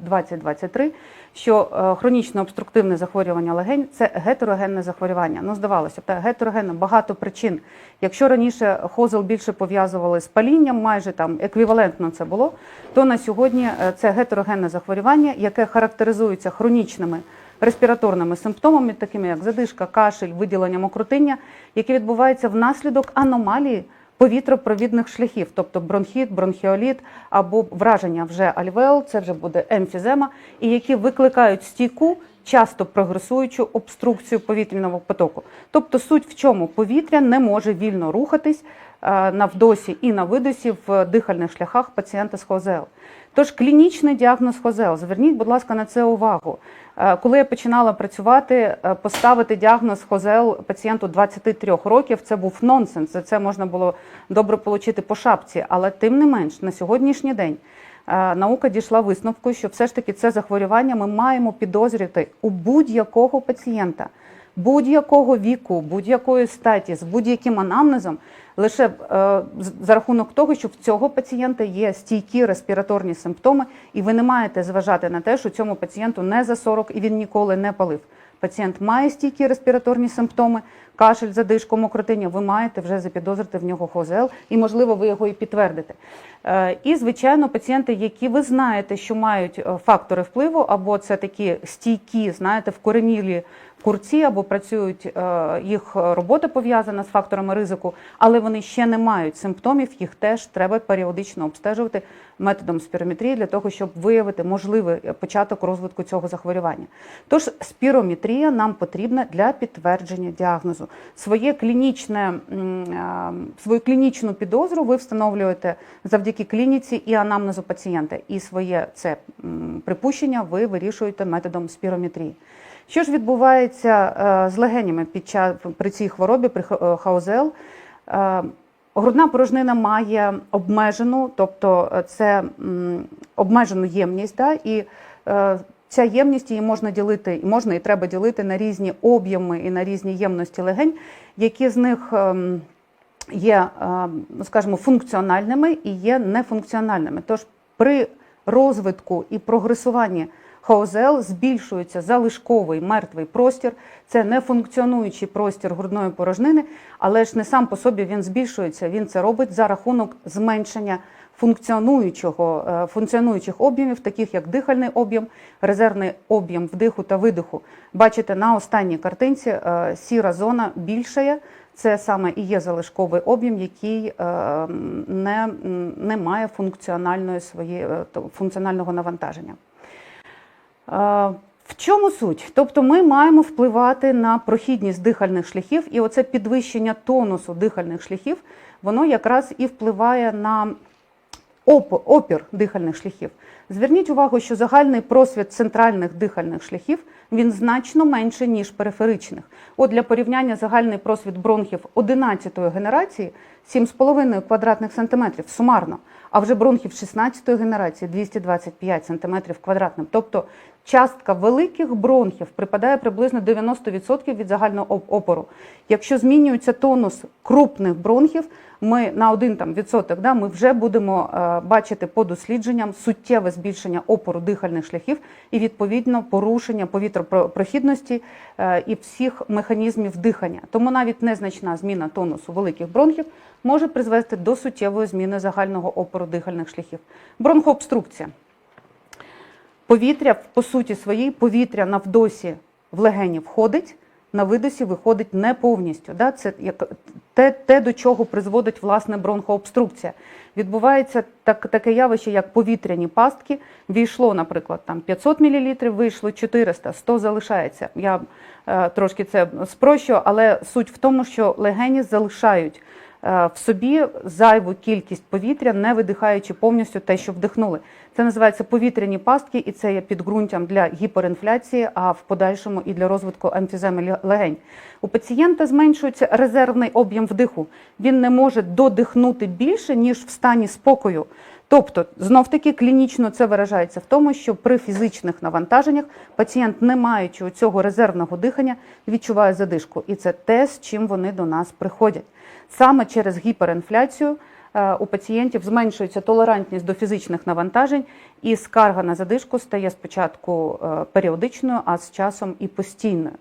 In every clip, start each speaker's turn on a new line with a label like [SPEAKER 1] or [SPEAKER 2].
[SPEAKER 1] 2023, що е, хронічне обструктивне захворювання легень це гетерогенне захворювання. Ну, здавалося б, та гетерогенне багато причин. Якщо раніше хозел більше пов'язували з палінням, майже там еквівалентно це було, то на сьогодні е, це гетерогенне захворювання, яке характеризується хронічними респіраторними симптомами, такими як задишка, кашель, виділення мокротиння, які відбуваються внаслідок аномалії повітропровідних шляхів, тобто бронхіт, бронхіоліт або враження вже альвеол, це вже буде емфізема, і які викликають стійку, часто прогресуючу обструкцію повітряного потоку. Тобто суть в чому повітря не може вільно рухатись е, на вдосі і на видосі в дихальних шляхах пацієнта з ХОЗЕЛ. Тож клінічний діагноз ХОЗЕЛ, зверніть, будь ласка, на це увагу. Е, Коли я починала працювати, е, поставити діагноз ХОЗЕЛ пацієнту 23 років, це був нонсенс. За це можна було добре отримати по шапці. Але тим не менш, на сьогоднішній день е, наука дійшла висновку, що все ж таки це захворювання ми маємо підозрювати у будь-якого пацієнта, будь-якого віку, будь-якої статі, з будь-яким анамнезом, лише е, за рахунок того, що в цього пацієнта є стійкі респіраторні симптоми, і ви не маєте зважати на те, що цьому пацієнту не за 40 і він ніколи не палив. Пацієнт має стійкі респіраторні симптоми, кашель, задишку, мокротиння, ви маєте вже запідозрити в нього ХОЗЛ, і, можливо, ви його і підтвердите. Е, І, звичайно, пацієнти, які ви знаєте, що мають е, фактори впливу, або це такі стійкі, знаєте, вкоренілі курці, або працюють е, їх робота пов'язана з факторами ризику, але вони ще не мають симптомів, їх теж треба періодично обстежувати методом спірометрії для того, щоб виявити можливий початок розвитку цього захворювання. Тож спірометрія нам потрібна для підтвердження діагнозу. Своє клінічне, свою клінічну підозру ви встановлюєте завдяки клініці і анамнезу пацієнта. І своє це припущення ви вирішуєте методом спірометрії. Що ж відбувається е, з легенями під час при цій хворобі, при х- е? Е, Грудна порожнина має обмежену, тобто це обмежену ємність, да, і ця ємність її можна ділити, можна і треба ділити на різні об'єми і на різні ємності легень, які з них ем, є, ну, скажімо, функціональними і є нефункціональними. Тож при розвитку і прогресуванні ХОЗЛ збільшується залишковий мертвий простір, це нефункціонуючий простір грудної порожнини, але ж не сам по собі він збільшується. Він це робить за рахунок зменшення функціонуючого е, функціонуючих об'ємів, таких як дихальний об'єм, резервний об'єм вдиху та видиху. Бачите, на останній картинці е, сіра зона більшає. Це саме і є залишковий об'єм, який е, не, не має функціональної своєї функціонального навантаження. В чому суть? Тобто ми маємо впливати на прохідність дихальних шляхів, і оце підвищення тонусу дихальних шляхів, воно якраз і впливає на опір дихальних шляхів. Зверніть увагу, що загальний просвіт центральних дихальних шляхів він значно менше, ніж периферичних. От для порівняння загальний просвіт бронхів 11-ї генерації 7,5 квадратних сантиметрів сумарно, а вже бронхів 16-ї генерації 225 сантиметрів квадратним. Тобто частка великих бронхів припадає приблизно 90% від загального опору. Якщо змінюється тонус крупних бронхів, ми на один там відсоток, да, ми вже будемо е, бачити по дослідженням суттєве збільшення опору дихальних шляхів і відповідно порушення повітропрохідності е, і всіх механізмів дихання. Тому навіть незначна зміна тонусу великих бронхів може призвести до суттєвої зміни загального опору дихальних шляхів. Бронхообструкція. Повітря, по суті своїй, повітря на вдосі в легені входить, на видосі виходить не повністю. Да? Це як, те, те, до чого призводить власне бронхообструкція. Відбувається так, таке явище, як повітряні пастки. Війшло, наприклад, там 500 мл, вийшло 400, 100 залишається. Я е, трошки це спрощую, але суть в тому, що легені залишають в собі зайву кількість повітря, не видихаючи повністю те, що вдихнули. Це називається повітряні пастки, і це є підґрунтям для гіперінфляції, а в подальшому і для розвитку емфіземи легень. У пацієнта зменшується резервний об'єм вдиху. Він не може додихнути більше, ніж в стані спокою. Тобто, знов таки клінічно це виражається в тому, що при фізичних навантаженнях пацієнт, не маючи цього резервного дихання, відчуває задишку. І це те, з чим вони до нас приходять. Саме через гіперінфляцію е, у пацієнтів зменшується толерантність до фізичних навантажень, і скарга на задишку стає спочатку е, періодичною, а з часом і постійною.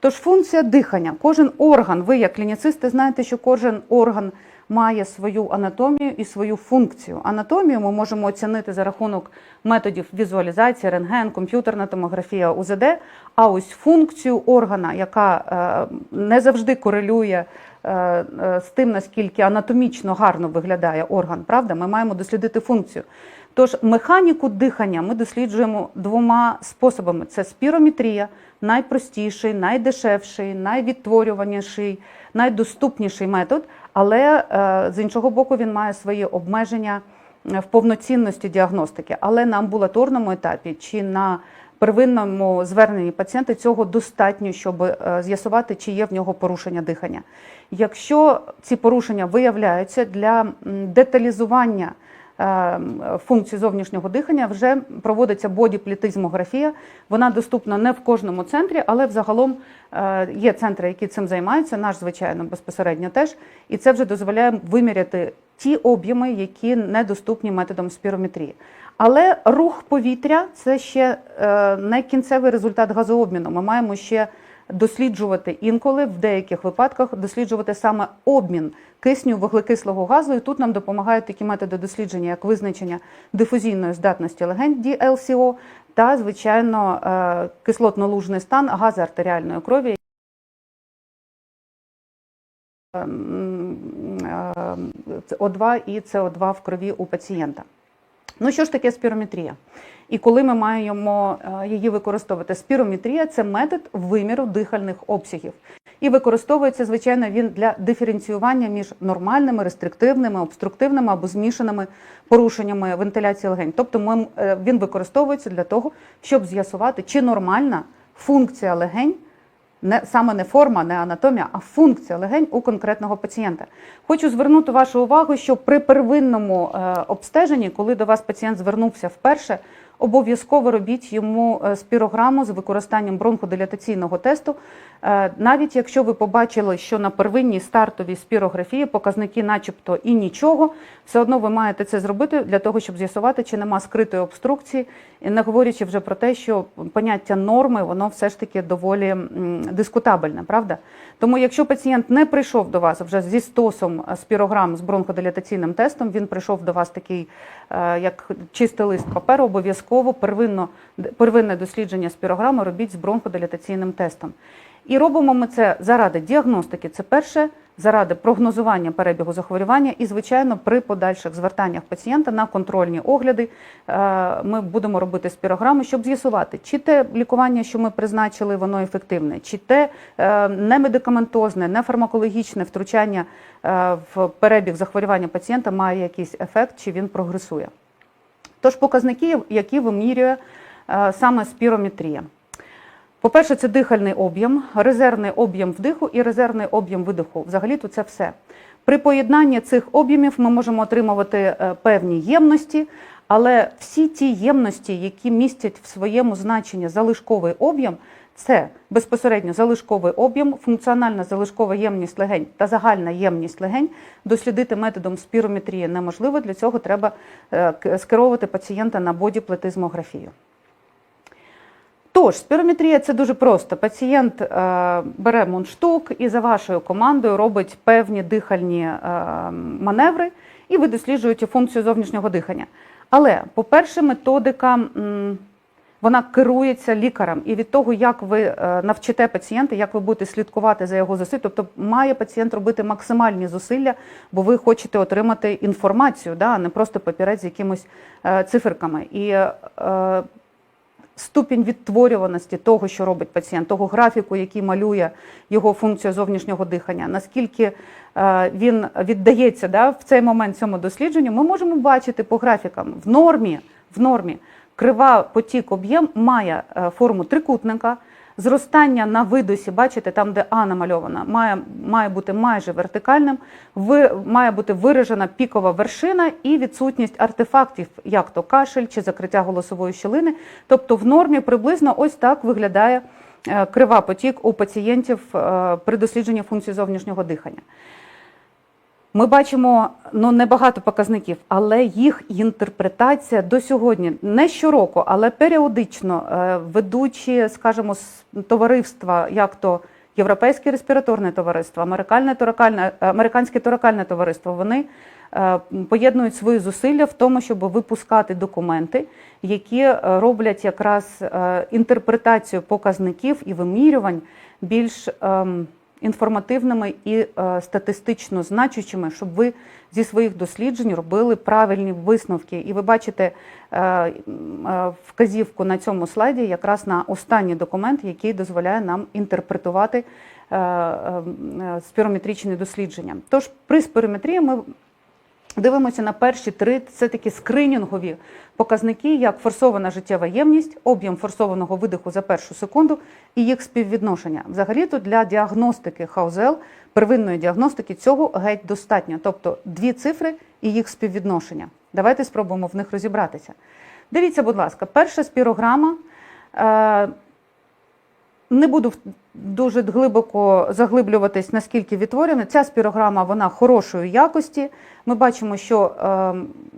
[SPEAKER 1] Тож функція дихання, кожен орган, ви як клініцисти знаєте, що кожен орган має свою анатомію і свою функцію. Анатомію ми можемо оцінити за рахунок методів візуалізації, рентген, комп'ютерна томографія, УЗД. А ось функцію органа, яка е, не завжди корелює е, е, з тим, наскільки анатомічно гарно виглядає орган, правда, ми маємо дослідити функцію. Тож механіку дихання ми досліджуємо двома способами: це спірометрія, найпростіший, найдешевший, найвідтворюваніший, найдоступніший метод. Але е, з іншого боку, він має свої обмеження е, в повноцінності діагностики. Але на амбулаторному етапі чи на первинному зверненні пацієнта цього достатньо, щоб е, з'ясувати, чи є в нього порушення дихання. Якщо ці порушення виявляються для деталізування функцій зовнішнього дихання, вже проводиться бодіплітизмографія. Вона доступна не в кожному центрі, але взагалом е, є центри, які цим займаються. Наш, звичайно, безпосередньо теж. І це вже дозволяє виміряти ті об'єми, які недоступні методом спірометрії. Але рух повітря це ще е, не кінцевий результат газообміну. Ми маємо ще досліджувати інколи, в деяких випадках досліджувати саме обмін кисню вуглекислого газу. І тут нам допомагають такі методи дослідження, як визначення дифузійної здатності легень DLCO та, звичайно, е, кислотно-лужний стан газоартеріальної крові. Ем, е, О2 і СО2 в крові у пацієнта. Ну що ж таке спірометрія? І коли ми маємо е, її використовувати? Спірометрія це метод виміру дихальних обсягів. І використовується, звичайно, він для диференціювання між нормальними, рестриктивними, обструктивними або змішаними порушеннями вентиляції легень. Тобто ми, е, він використовується для того, щоб з'ясувати, чи нормальна функція легень не саме не форма, не анатомія, а функція легень у конкретного пацієнта. Хочу звернути вашу увагу, що при первинному е, обстеженні, коли до вас пацієнт звернувся вперше, обов'язково робіть йому е, спірограму з використанням бронходилатаційного тесту. Е, Навіть якщо ви побачили, що на первинній стартовій спірографії показники, начебто, і нічого, все одно ви маєте це зробити для того, щоб з'ясувати, чи нема скритої обструкції, не говорячи вже про те, що поняття норми, воно все ж таки доволі дискутабельне, правда? Тому, якщо пацієнт не прийшов до вас вже зі стосом е, спірограм з бронходилатаційним тестом, він прийшов до вас такий, як чистий лист паперу, обов'язково первинно, первинне дослідження спірограми робіть з бронходилатаційним тестом. І робимо ми це заради діагностики. Це перше, заради прогнозування перебігу захворювання, і, звичайно, при подальших звертаннях пацієнта на контрольні огляди е, ми будемо робити спірограми, щоб з'ясувати, чи те лікування, що ми призначили, воно ефективне, чи те е, немедикаментозне, нефармакологічне втручання е, в перебіг захворювання пацієнта має якийсь ефект, чи він прогресує. Тож показники, які вимірює е, саме спірометрія. По-перше, це дихальний об'єм, резервний об'єм вдиху і резервний об'єм видиху. Взагалі то це все. При поєднанні цих об'ємів ми можемо отримувати е, певні ємності, але всі ті ємності, які містять в своєму значенні залишковий об'єм, це безпосередньо залишковий об'єм, функціональна залишкова ємність легень та загальна ємність легень дослідити методом спірометрії неможливо. Для цього треба е, скеровувати пацієнта на бодіплетизмографію. Тож, спірометрія це дуже просто. Пацієнт е, бере мундштук і за вашою командою робить певні дихальні е, маневри, і ви досліджуєте функцію зовнішнього дихання. Але, по-перше, методика вона керується лікарем, і від того, як ви е, навчите пацієнта, як ви будете слідкувати за його зусиль, тобто має пацієнт робити максимальні зусилля, бо ви хочете отримати інформацію, да, а не просто папірець з якимось е, циферками. І е, ступінь відтворюваності того, що робить пацієнт, того графіку, який малює його функцію зовнішнього дихання, наскільки він віддається да, в цей момент цьому дослідженню, ми можемо бачити по графікам. В нормі, в нормі крива потік об'єм має е, форму трикутника. Зростання на видосі, бачите, там, де А намальована, має, має бути майже вертикальним, ви, має бути виражена пікова вершина і відсутність артефактів, як то кашель чи закриття голосової щілини. Тобто в нормі приблизно ось так виглядає е, крива потік у пацієнтів е, при дослідженні функції зовнішнього дихання. Ми бачимо ну небагато показників, але їх інтерпретація до сьогодні не щороку, але періодично е, ведучі, скажімо, з товариства, як то Європейське респіраторне товариство, Америкальне торакальне, Американське торакальне товариство, вони е, поєднують свої зусилля в тому, щоб випускати документи, які е, роблять якраз е, інтерпретацію показників і вимірювань більш ем, інформативними і е, статистично значущими, щоб ви зі своїх досліджень робили правильні висновки. І ви бачите е, е, вказівку на цьому слайді якраз на останній документ, який дозволяє нам інтерпретувати спірометричні дослідження. Тож при спірометрії ми Дивимося на перші три це такі скринінгові показники, як форсована життєва ємність, об'єм форсованого видиху за першу секунду і їх співвідношення. Взагалі то для діагностики хаузел, первинної діагностики, цього геть достатньо. Тобто дві цифри і їх співвідношення. Давайте спробуємо в них розібратися. Дивіться, будь ласка, перша спірограма. Е, не буду дуже глибоко заглиблюватись, наскільки відтворена. Ця спірограма вона хорошої якості. Ми бачимо, що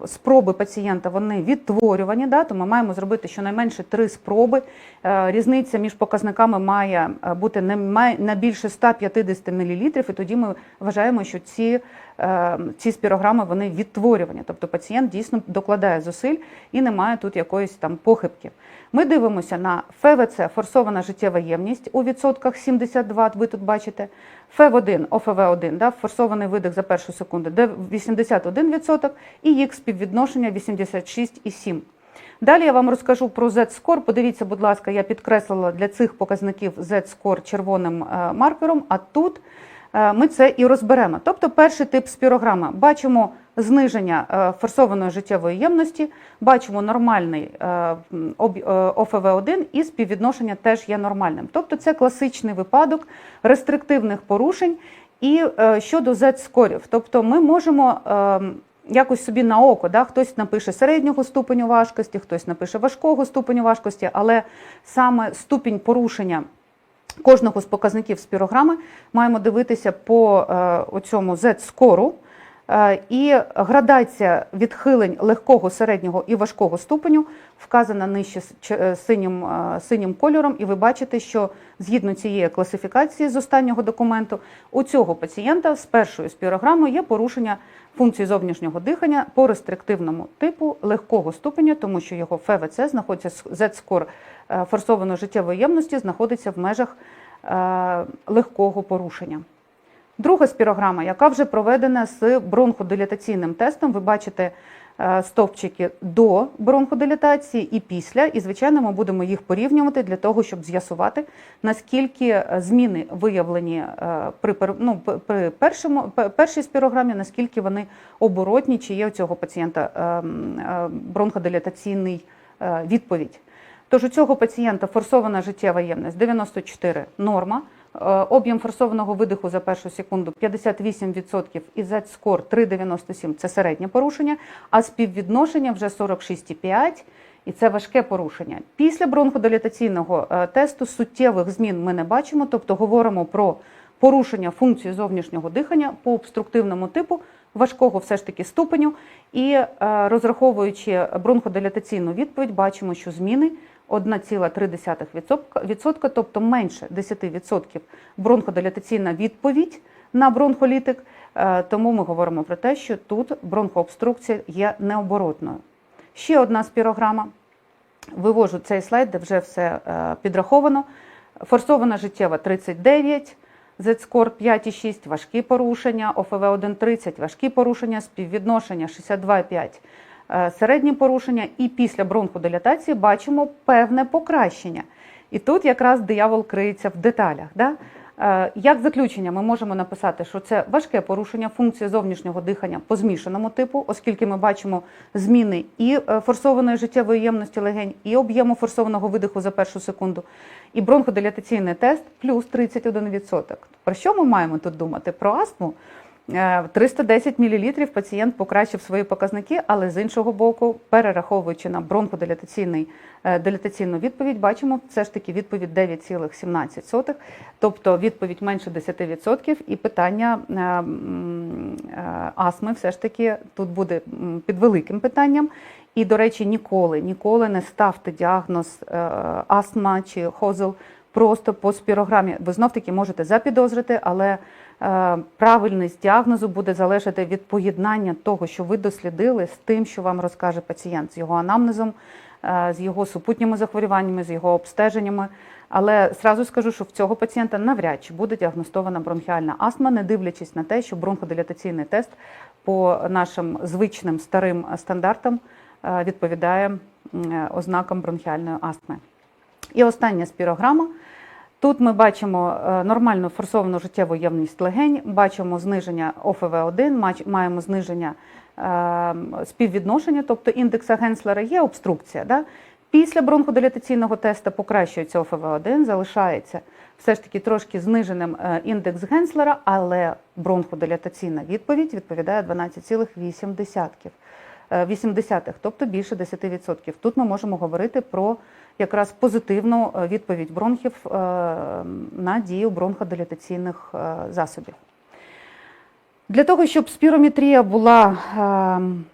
[SPEAKER 1] е, спроби пацієнта вони відтворювані, да, то ми маємо зробити щонайменше три спроби. Е, різниця між показниками має е, бути не, май- не більше 150 мл, і тоді ми вважаємо, що ці, е, ці спірограми вони відтворювані. Тобто пацієнт дійсно докладає зусиль і немає тут якоїсь там похибки. Ми дивимося на ФВЦ, форсована життєва ємність у відсотках 72, ви тут бачите. ФВ1, ОФВ1, да, форсований видих за першу секунду, де 81% і їх співвідношення 86,7%. Далі я вам розкажу про Z-score. Подивіться, будь ласка, я підкреслила для цих показників Z-score червоним е, маркером, а тут ми це і розберемо. Тобто перший тип спірограми. Бачимо зниження е, форсованої життєвої ємності, бачимо нормальний е, об- е, ОФВ1 і співвідношення теж є нормальним. Тобто це класичний випадок рестриктивних порушень. І е, щодо Z-скорів, тобто ми можемо е, якось собі на око, да, хтось напише середнього ступеню важкості, хтось напише важкого ступеню важкості, але саме ступінь порушення кожного з показників з пірограми маємо дивитися по е, оцьому Z-скору. Е, І градація відхилень легкого, середнього і важкого ступеню вказана нижче е, синім, е, синім кольором, і ви бачите, що згідно цієї класифікації з останнього документу, у цього пацієнта з першою спірограмою є порушення функції зовнішнього дихання по рестриктивному типу легкого ступеня, тому що його ФВЦ знаходиться Z-скор е, форсованої життєвої ємності знаходиться в межах е, легкого порушення. Друга спірограма, яка вже проведена з бронходилатаційним тестом. Ви бачите е, стовпчики до бронходилатації і після. І, звичайно, ми будемо їх порівнювати для того, щоб з'ясувати, наскільки е, зміни виявлені е, при, ну, при першому, першій спірограмі, наскільки вони оборотні, чи є у цього пацієнта е, е, бронходилатаційний відповідь. Тож у цього пацієнта форсована життєва ємність 94 норма. Е, Об'єм форсованого видиху за першу секунду 58% і Z-скор 3,97 – це середнє порушення, а співвідношення вже 46,5 і це важке порушення. Після бронходилатаційного е, тесту суттєвих змін ми не бачимо, тобто говоримо про порушення функції зовнішнього дихання по обструктивному типу важкого все ж таки ступеню. І е, розраховуючи бронходилатаційну відповідь, бачимо, що зміни 1,3%, тобто менше 10% бронходилатаційна відповідь на бронхолітик. Е, Тому ми говоримо про те, що тут бронхообструкція є необоротною. Ще одна спірограма. Вивожу цей слайд, де вже все е, підраховано. Форсована життєва 39, Z-скор 5,6, важкі порушення, ОФВ 1,30, важкі порушення, співвідношення 62,5, е, середні порушення. І після бронходилатації бачимо певне покращення. І тут якраз диявол криється в деталях. Да? Е, Як заключення ми можемо написати, що це важке порушення функції зовнішнього дихання по змішаному типу, оскільки ми бачимо зміни і е, форсованої життєвої ємності легень, і об'єму форсованого видиху за першу секунду, і бронходилатаційний тест плюс 31%. Про що ми маємо тут думати? Про астму? Е, 310 мл пацієнт покращив свої показники, але з іншого боку, перераховуючи на бронходилатаційний е, відповідь, бачимо все ж таки відповідь 9,17, тобто відповідь менше 10%, і питання е, е, астми все ж таки тут буде під великим питанням. І, до речі, ніколи, ніколи не ставте діагноз е, астма чи хозел просто по спірограмі. Ви знов таки можете запідозрити, але е, правильність діагнозу буде залежати від поєднання того, що ви дослідили, з тим, що вам розкаже пацієнт, з його анамнезом, е, з його супутніми захворюваннями, з його обстеженнями. Але зразу скажу, що в цього пацієнта навряд чи буде діагностована бронхіальна астма, не дивлячись на те, що бронходилатаційний тест по нашим звичним старим стандартам е, відповідає е, ознакам бронхіальної астми. І остання спірограма. Тут ми бачимо е, нормальну форсовану життєву ємність легень, бачимо зниження ОФВ1, маємо зниження е, співвідношення, тобто індекса Генслера є обструкція. Да? Після бронходилатаційного тесту покращується ОФВ1, залишається все ж таки трошки зниженим е, індекс Генслера, але бронходилатаційна відповідь відповідає 12,8. е, 80-х, тобто більше 10%. Тут ми можемо говорити про якраз позитивну е, відповідь бронхів е, на дію бронходилатаційних е, засобів. Для того, щоб спірометрія була е,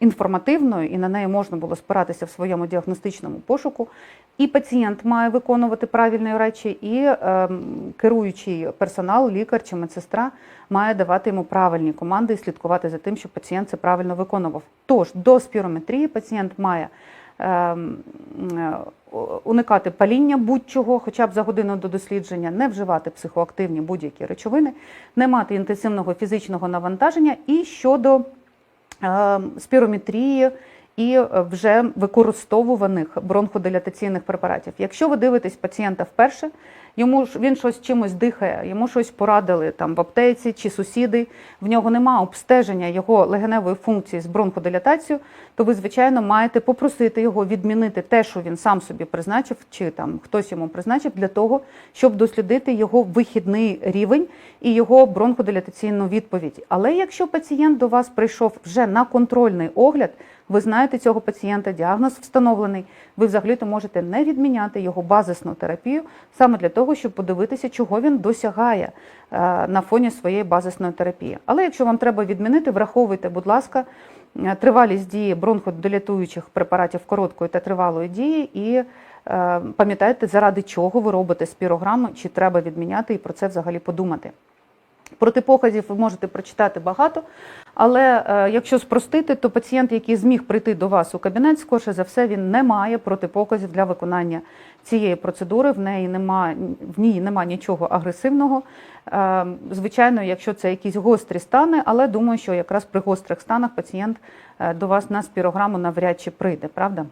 [SPEAKER 1] інформативною і на неї можна було спиратися в своєму діагностичному пошуку, і пацієнт має виконувати правильні речі, і е, керуючий персонал, лікар чи медсестра має давати йому правильні команди і слідкувати за тим, щоб пацієнт це правильно виконував. Тож до спірометрії пацієнт має ем, уникати паління будь-чого, хоча б за годину до дослідження, не вживати психоактивні будь-які речовини, не мати інтенсивного фізичного навантаження і щодо е, спірометрії і вже використовуваних бронходилятаційних препаратів. Якщо ви дивитесь пацієнта вперше, йому ж він щось чимось дихає, йому щось порадили там в аптеці чи сусіди, в нього немає обстеження його легеневої функції з бронходилатацією, то ви, звичайно, маєте попросити його відмінити те, що він сам собі призначив, чи там хтось йому призначив, для того, щоб дослідити його вихідний рівень і його бронходилатаційну відповідь. Але якщо пацієнт до вас прийшов вже на контрольний огляд, ви знаєте цього пацієнта, діагноз встановлений, ви взагалі-то можете не відміняти його базисну терапію саме для того, щоб подивитися, чого він досягає е, на фоні своєї базисної терапії. Але якщо вам треба відмінити, враховуйте, будь ласка, е, тривалість дії бронходилатуючих препаратів короткої та тривалої дії і е, пам'ятайте, заради чого ви робите спірограму, чи треба відміняти, і про це взагалі подумати. Протипоказів ви можете прочитати багато, але е, якщо спростити, то пацієнт, який зміг прийти до вас у кабінет, скорше за все, він не має протипоказів для виконання цієї процедури. В неї нема, в ній нема нічого агресивного. Е, звичайно, якщо це якісь гострі стани, але думаю, що якраз при гострих станах пацієнт е, до вас на спірограму навряд чи прийде, правда?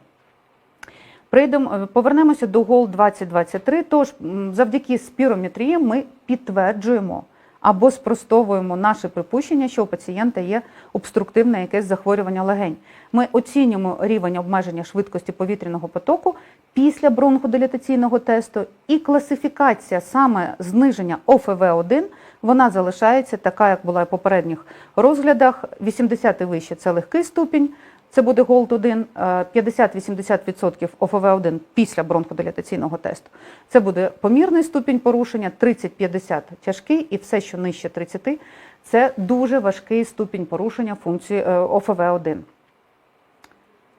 [SPEAKER 1] Прийдемо, е, повернемося до ГОЛ 2023. Тож, завдяки спірометрії ми підтверджуємо або спростовуємо наше припущення, що у пацієнта є обструктивне якесь захворювання легень. Ми оцінюємо рівень обмеження швидкості повітряного потоку після бронходилатаційного тесту, і класифікація саме зниження ОФВ1 вона залишається така, як була і в попередніх розглядах. 80 і вище це легкий ступінь. Це буде голд 1, 50-80% ОФВ1 після бронходилатаційного тесту. Це буде помірний ступінь порушення, 30-50 тяжкий, і все, що нижче 30, це дуже важкий ступінь порушення функції е, ОФВ1.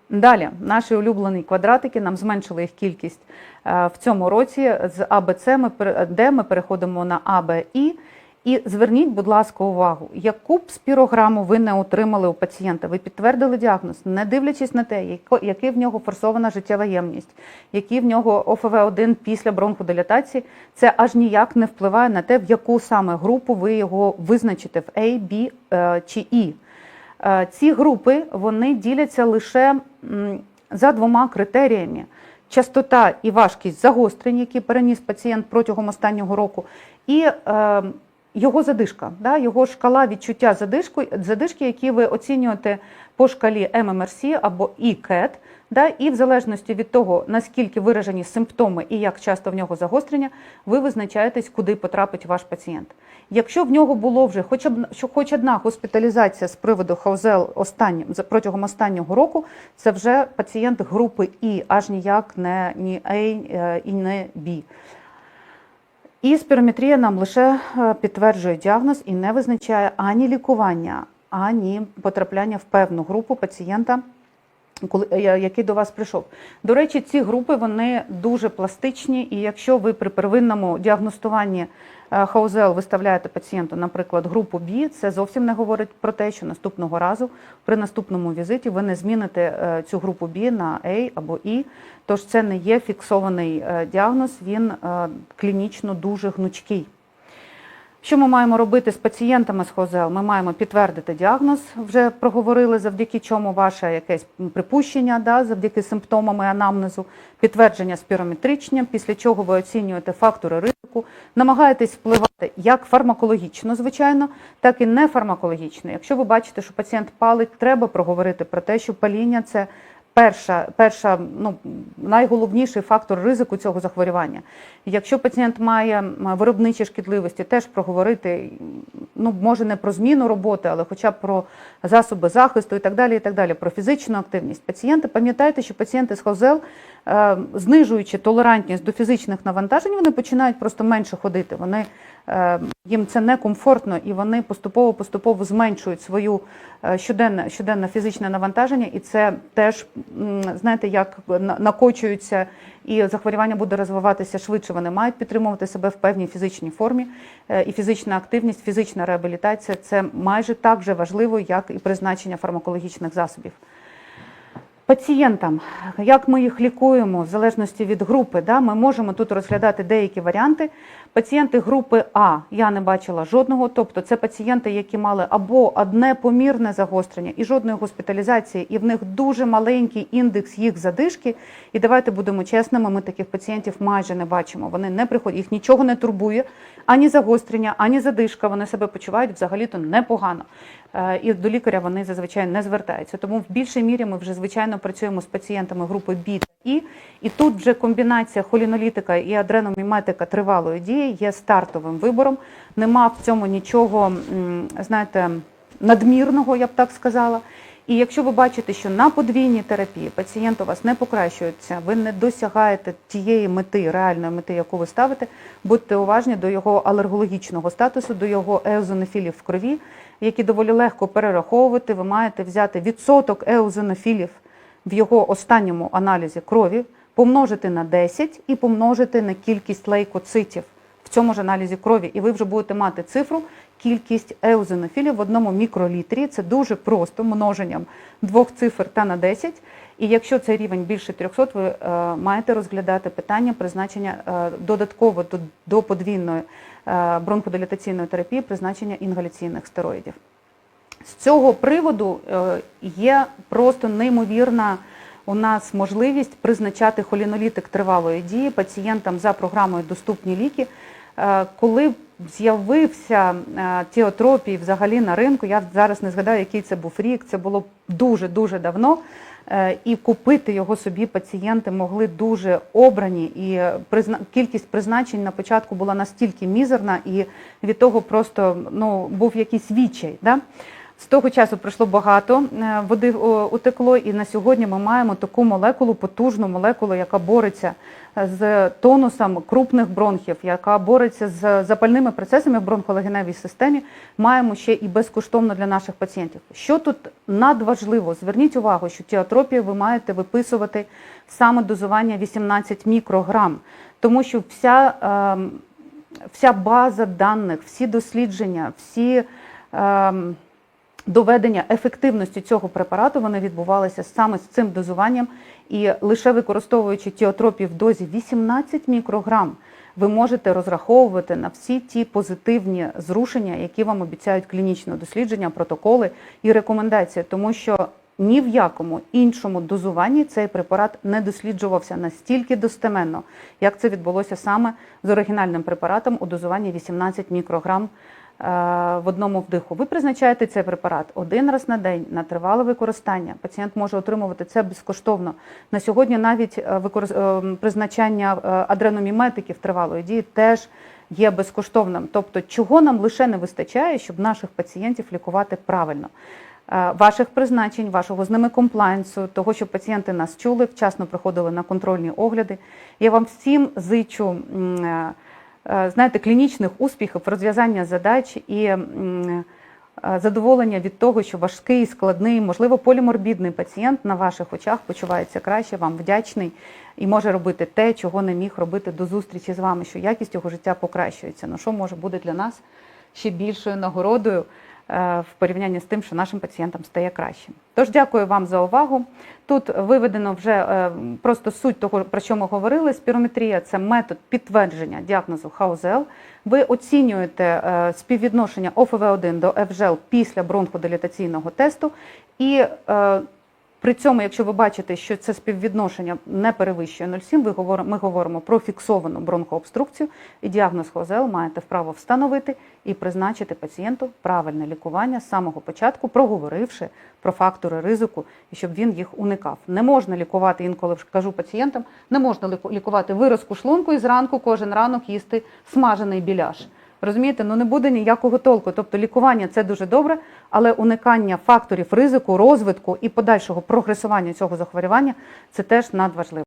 [SPEAKER 1] Далі, наші улюблені квадратики, нам зменшили їх кількість е, в цьому році. З АБЦ ми, Д ми переходимо на АБІ. І зверніть, будь ласка, увагу, яку б спірограму ви не отримали у пацієнта, ви підтвердили діагноз, не дивлячись на те, який в нього форсована життєва ємність, який в нього ОФВ1 після бронходилатації, це аж ніяк не впливає на те, в яку саме групу ви його визначите в A, B е, чи E. Е, Ці групи вони діляться лише за двома критеріями: частота і важкість загострень, які переніс пацієнт протягом останнього року, і е, його задишка, да, його шкала відчуття задишку, задишки, які ви оцінюєте по шкалі MMRC або ECAT, да, і в залежності від того, наскільки виражені симптоми і як часто в нього загострення, ви визначаєтесь, куди потрапить ваш пацієнт. Якщо в нього було вже хоча б хоч одна госпіталізація з приводу хаузел останнім протягом останнього року, це вже пацієнт групи І, аж ніяк не ні А е, і не Б. І спірометрія нам лише е, підтверджує діагноз і не визначає ані лікування, ані потрапляння в певну групу пацієнта, е, який до вас прийшов. До речі, ці групи вони дуже пластичні, і якщо ви при первинному діагностуванні хаузел виставляєте пацієнту, наприклад, групу Бі, це зовсім не говорить про те, що наступного разу при наступному візиті ви не зміните е, цю групу Бі на А або І. Тож це не є фіксований е, діагноз, він е, клінічно дуже гнучкий. Що ми маємо робити з пацієнтами з ХОЗЕЛ? Ми маємо підтвердити діагноз, вже проговорили, завдяки чому ваше якесь припущення, да, завдяки симптомам і анамнезу, підтвердження спірометричним, після чого ви оцінюєте фактори ризику, намагаєтесь впливати як фармакологічно, звичайно, так і не фармакологічно. Якщо ви бачите, що пацієнт палить, треба проговорити про те, що паління це перша, перша ну, найголовніший фактор ризику цього захворювання. Якщо пацієнт має виробничі шкідливості, теж проговорити, ну, може не про зміну роботи, але хоча б про засоби захисту і так далі, і так далі, про фізичну активність пацієнта. Пам'ятайте, що пацієнти з ХОЗЕЛ, е, знижуючи толерантність до фізичних навантажень, вони починають просто менше ходити. Вони їм це некомфортно, і вони поступово-поступово зменшують свою е, щоденне, щоденне фізичне навантаження, і це теж, знаєте, як накочуються, і захворювання буде розвиватися швидше. Вони мають підтримувати себе в певній фізичній формі, Е, і фізична активність, фізична реабілітація це майже так же важливо, як і призначення фармакологічних засобів. Пацієнтам, як ми їх лікуємо, в залежності від групи, да, ми можемо тут розглядати деякі варіанти. Пацієнти групи А я не бачила жодного, тобто це пацієнти, які мали або одне помірне загострення і жодної госпіталізації, і в них дуже маленький індекс їх задишки. І давайте будемо чесними, ми таких пацієнтів майже не бачимо. Вони не приходять, їх нічого не турбує, ані загострення, ані задишка. Вони себе почувають взагалі-то непогано. Е, І до лікаря вони зазвичай не звертаються. Тому в більшій мірі ми вже звичайно працюємо з пацієнтами групи Б та І. І тут вже комбінація холінолітика і адреноміметика тривалої дії є стартовим вибором. Нема в цьому нічого, знаєте, надмірного, я б так сказала. І якщо ви бачите, що на подвійній терапії пацієнт у вас не покращується, ви не досягаєте тієї мети, реальної мети, яку ви ставите, будьте уважні до його алергологічного статусу, до його еозонофілів в крові, які доволі легко перераховувати. Ви маєте взяти відсоток еозонофілів в його останньому аналізі крові, помножити на 10 і помножити на кількість лейкоцитів в цьому ж аналізі крові, і ви вже будете мати цифру кількість еозинофілів в одному мікролітрі. Це дуже просто множенням двох цифр та на 10. І якщо цей рівень більше 300, ви е, маєте розглядати питання призначення е, додатково до, до подвійної е, бронходилатаційної терапії, призначення інгаляційних стероїдів. З цього приводу е, є просто неймовірна у нас можливість призначати холінолітик тривалої дії пацієнтам за програмою Доступні ліки. Е, Коли з'явився е, тіотропій взагалі на ринку, я зараз не згадаю, який це був рік, це було дуже-дуже давно. І купити його собі пацієнти могли дуже обрані, і кількість призначень на початку була настільки мізерна, і від того просто ну, був якийсь відчай. Да? З того часу пройшло багато е, води утекло, і на сьогодні ми маємо таку молекулу, потужну молекулу, яка бореться з тонусом крупних бронхів, яка бореться з запальними процесами в бронхолагеневій системі. Маємо ще і безкоштовно для наших пацієнтів. Що тут надважливо? Зверніть увагу, що тіатропію ви маєте виписувати саме дозування 18 мікрограм, тому що вся, ем, вся база даних, всі дослідження, всі. Доведення ефективності цього препарату вони відбувалися саме з цим дозуванням, і лише використовуючи тіотропію в дозі 18 мікрограм, ви можете розраховувати на всі ті позитивні зрушення, які вам обіцяють клінічне дослідження, протоколи і рекомендації, тому що ні в якому іншому дозуванні цей препарат не досліджувався настільки достеменно, як це відбулося саме з оригінальним препаратом у дозуванні 18 мікрограм в одному вдиху. Ви призначаєте цей препарат один раз на день на тривале використання. Пацієнт може отримувати це безкоштовно. На сьогодні навіть е, е, призначання е, адреноміметиків тривалої дії теж є безкоштовним. Тобто, чого нам лише не вистачає, щоб наших пацієнтів лікувати правильно. Е, Ваших призначень, вашого з ними комплайнсу, того, щоб пацієнти нас чули, вчасно приходили на контрольні огляди. Я вам всім зичу е, е, знаєте, клінічних успіхів, розв'язання задач і е, задоволення від того, що важкий, складний, можливо, поліморбідний пацієнт на ваших очах почувається краще, вам вдячний і може робити те, чого не міг робити до зустрічі з вами, що якість його життя покращується. Ну що може бути для нас ще більшою нагородою е, в порівнянні з тим, що нашим пацієнтам стає краще. Тож дякую вам за увагу. Тут виведено вже е, просто суть того, про що ми говорили. Спірометрія це метод підтвердження діагнозу Хаузел. Ви оцінюєте е, співвідношення ОФВ1 до ФЖЛ після бронходилітаційного тесту і е, при цьому, якщо ви бачите, що це співвідношення не перевищує 0,7, ви говор- ми говоримо про фіксовану бронхообструкцію, і діагноз ХОЗЛ маєте вправо встановити і призначити пацієнту правильне лікування з самого початку, проговоривши про фактори ризику, і щоб він їх уникав. Не можна лікувати, інколи кажу пацієнтам, не можна ліку- лікувати виразку шлунку і зранку кожен ранок їсти смажений біляш. Розумієте, ну не буде ніякого толку. Тобто лікування це дуже добре, але уникання факторів ризику, розвитку і подальшого прогресування цього захворювання це теж надважливо.